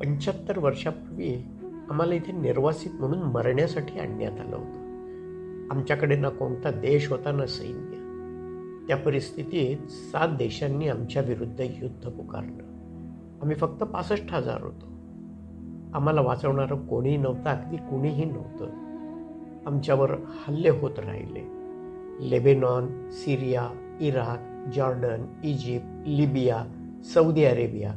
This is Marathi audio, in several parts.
पंच्याहत्तर वर्षापूर्वी आम्हाला इथे निर्वासित म्हणून मरण्यासाठी आणण्यात आलं होतं. आमच्याकडे ना कोणता देश होता ना सैन्य. त्या परिस्थितीत सात देशांनी आमच्या विरुद्ध युद्ध पुकारलं. आम्ही फक्त पासष्ट हजार होतो. आम्हाला वाचवणारं कोणीही नव्हतं अगदी कुणीही नव्हतं. आमच्यावर हल्ले होत राहिले. Lebanon Syria Iraq Jordan Egypt Libya Saudi Arabia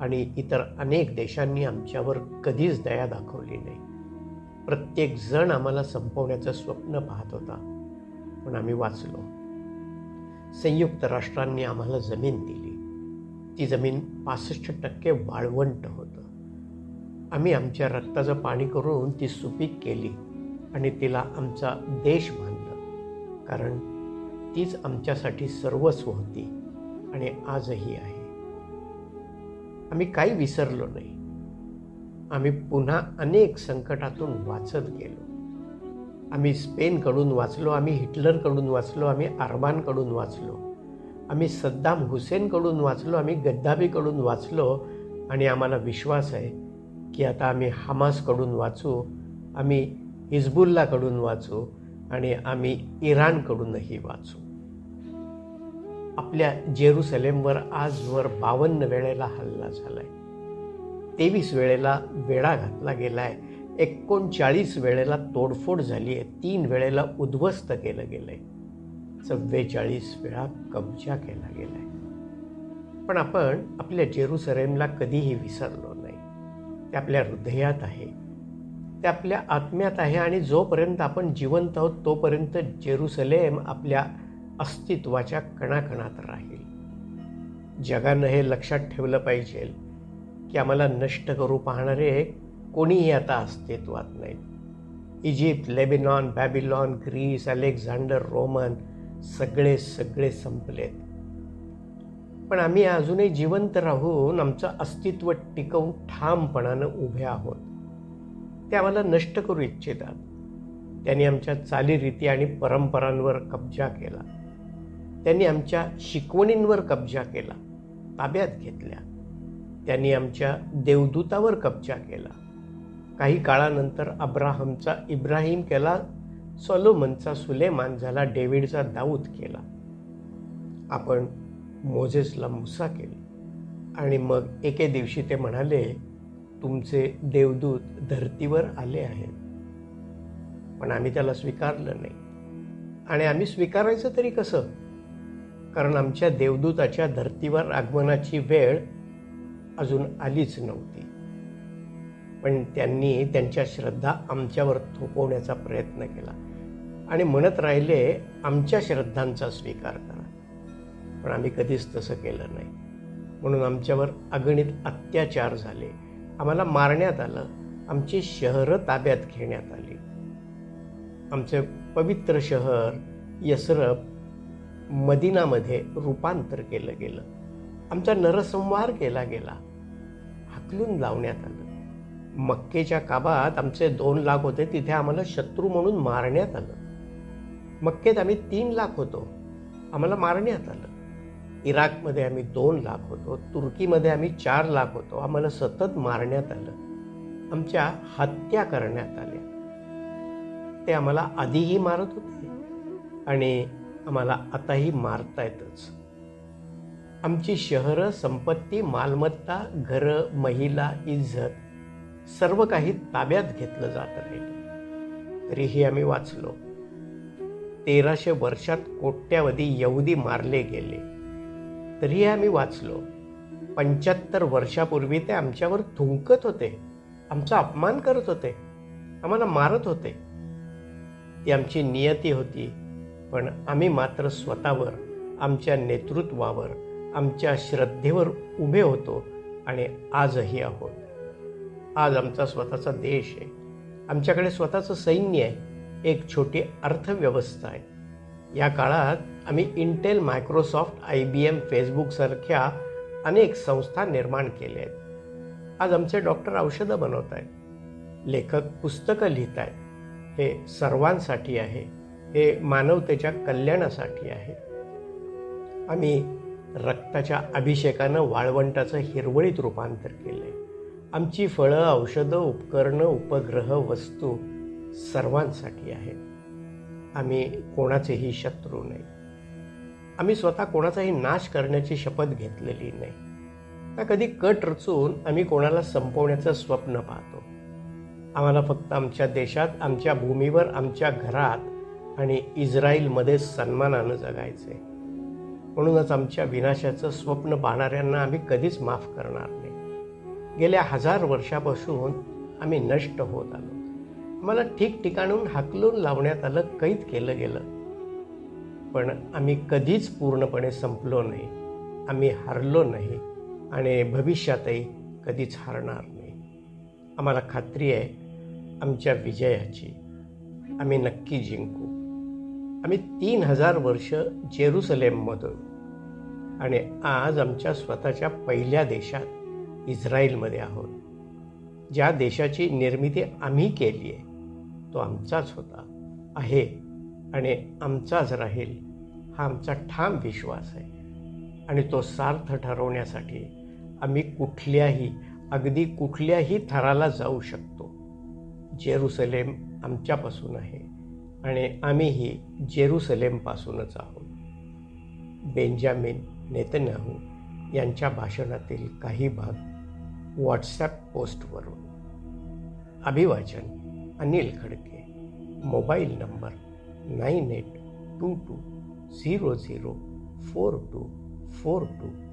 आणि इतर अनेक देशांनी आमच्यावर कधीच दया दाखवली नाही. प्रत्येक जण आम्हाला संपवण्याचं स्वप्न पाहत होता पण आम्ही वाचलो. संयुक्त राष्ट्रांनी आम्हाला जमीन दिली. ती जमीन पासष्ट टक्के वाळवंट होतं. आम्ही आमच्या रक्ताचं पाणी करून ती सुपीक केली आणि तिला आमचा देश मानलं कारण तीच आमच्यासाठी सर्वस्व होती आणि आजही आहे. आम्ही काही विसरलो नाही. आम्ही पुन्हा अनेक संकटातून वाचत गेलो. आम्ही स्पेनकडून वाचलो आम्ही हिटलरकडून वाचलो आम्ही अरबानकडून वाचलो. आम्ही सद्दाम हुसेनकडून वाचलो आम्ही गद्दाबीकडून वाचलो आणि आम्हाला विश्वास आहे की आता आम्ही हमासकडून वाचू आम्ही हिजबुल्लाकडून वाचू आणि आम्ही इराणकडूनही वाचू. आपल्या जेरुसलेमवर आजवर बावन्न वेळेला हल्ला झालाय. तेवीस वेळेला वेढा घातला गेलाय. एकोणचाळीस वेळेला तोडफोड झाली आहे तीन वेळेला उद्ध्वस्त केलं गेलंय. चव्वेचाळीस वेळा कब्जा केला गेलाय. पण आपण आपल्या जेरुसलेमला कधीही विसरलो नाही. ते आपल्या हृदयात आहे. ते आपल्या आत्म्यात आहे आणि जोपर्यंत आपण जिवंत आहोत तोपर्यंत जेरुसलेम आपल्या अस्तित्वाच्या कणाकणात राहील. जगानं हे लक्षात ठेवलं पाहिजे की आम्हाला नष्ट करू पाहणारे कोणीही आता अस्तित्वात नाहीत. Egypt Lebanon Babylon Greece Alexander Roman सगळे सगळे संपलेत. पण आम्ही अजूनही जिवंत राहून आमचं अस्तित्व टिकवून ठामपणानं उभे आहोत. ते आम्हाला नष्ट करू इच्छितात. त्यांनी आमच्या चालीरीती आणि परंपरांवर कब्जा केला. त्यांनी आमच्या शिकवणींवर कब्जा केला ताब्यात घेतल्या. त्यांनी आमच्या देवदूतावर कब्जा केला. काही काळानंतर अब्राहमचा इब्राहिम केला सोलोमनचा सुलेमान झाला डेव्हिडचा दाऊद केला. आपण मोझेसला मुसा केली. आणि मग एके दिवशी ते म्हणाले तुमचे देवदूत धर्तीवर आले आहेत. पण आम्ही त्याला स्वीकारलं नाही. आणि आम्ही स्वीकारायचं तरी कसं? कारण आमच्या देवदूताच्या धर्तीवर आगमनाची वेळ अजून आलीच नव्हती. पण त्यांनी त्यांच्या श्रद्धा आमच्यावर थोपवण्याचा प्रयत्न केला. आणि म्हणत राहिले आमच्या श्रद्धांचा स्वीकार करा. पण आम्ही कधीच तसं केलं नाही. म्हणून आमच्यावर अगणित अत्याचार झाले. आम्हाला मारण्यात आलं. आमची शहरं ताब्यात घेण्यात आली. आमचं पवित्र शहर यसरप मदिनामध्ये रूपांतर केलं गेलं. आमचा नरसंहार केला गेला. हाकलून लावण्यात आलं. मक्केच्या काबात आमचे दोन लाख होते तिथे आम्हाला शत्रू म्हणून मारण्यात आलं. मक्केत आम्ही तीन लाख होतो आम्हाला मारण्यात आलं. इराकमध्ये आम्ही दोन लाख होतो तुर्कीमध्ये आम्ही चार लाख होतो आम्हाला सतत मारण्यात आलं. आमच्या हत्या करण्यात आल्या. ते आम्हाला आधीही मारत होते. आणि आम्हाला आताही मारतायतच आमची शहरं संपत्ती मालमत्ता घरं महिला इज्जत सर्व काही ताब्यात घेतलं जात राहिलं. तरीही आम्ही वाचलो. तेराशे वर्षात कोट्यावधी यहुदी मारले गेले. तरीही आम्ही वाचलो. पंच्याहत्तर वर्षापूर्वी ते आमच्यावर थुंकत होते. आमचा अपमान करत होते. आम्हाला मारत होते. ती आमची नियती होती. पण आम्ही मात्र स्वतःवर आमच्या नेतृत्वावर आमच्या श्रद्धेवर उभे होतो आणि आजही आहोत. आज आमचा स्वतःचा देश आहे. आमच्याकडे स्वतःचं सैन्य आहे. एक छोटी अर्थव्यवस्था आहे. या काळात आम्ही Intel Microsoft I B M फेसबुकसारख्या अनेक संस्था निर्माण केल्या आहेत. आज आमचे डॉक्टर औषधं बनवत आहेत लेखक पुस्तकं लिहित आहेत हे सर्वांसाठी आहे. हे मानवतेच्या कल्याणासाठी आहे. आम्ही रक्ताच्या अभिषेकानं वाळवंटाचं हिरवळीत रूपांतर केले आमची फळं औषधं उपकरणं उपग्रह वस्तू सर्वांसाठी आहेत आम्ही कोणाचेही शत्रू नाही. आम्ही स्वतः कोणाचाही नाश करण्याची शपथ घेतलेली नाही. तर कधी कट रचून आम्ही कोणाला संपवण्याचं स्वप्न पाहतो. आम्हाला फक्त आमच्या देशात आमच्या भूमीवर आमच्या घरात आणि इस्रायलमध्ये सन्मानानं जगायचे म्हणूनच आमच्या विनाशाचं स्वप्न पाहणाऱ्यांना आम्ही कधीच माफ करणार नाही. गेल्या हजार वर्षापासून आम्ही नष्ट होत आलो. आम्हाला ठिकठिकाणून हाकलून लावण्यात आलं कैद केलं गेलं. पण आम्ही कधीच पूर्णपणे संपलो नाही. आम्ही हरलो नाही आणि भविष्यातही कधीच हरणार नाही. आम्हाला खात्री आहे आमच्या विजयाची आम्ही नक्की जिंकू. आम्ही तीन हजार वर्ष जेरुसलेममधून आणि आज आमच्या स्वतःच्या पहिल्या देशात इस्रायलमध्ये आहोत. ज्या देशाची निर्मिती आम्ही केली आहे तो आमचाच होता आहे आणि आमचाच राहील हा आमचा ठाम विश्वास आहे. आणि तो सार्थ ठरवण्यासाठी आम्ही कुठल्याही अगदी कुठल्याही थराला जाऊ शकतो. जेरुसलेम आमच्यापासून आहे. आणि आम्हीही जेरुसलेमपासूनच आहोत. बेंजामिन नेतन्याहू यांच्या भाषणातील काही भाग व्हॉट्सॲप पोस्टवरून. अभिवाचन Anil Khadke. Mobile number nine eight two two zero zero four two four two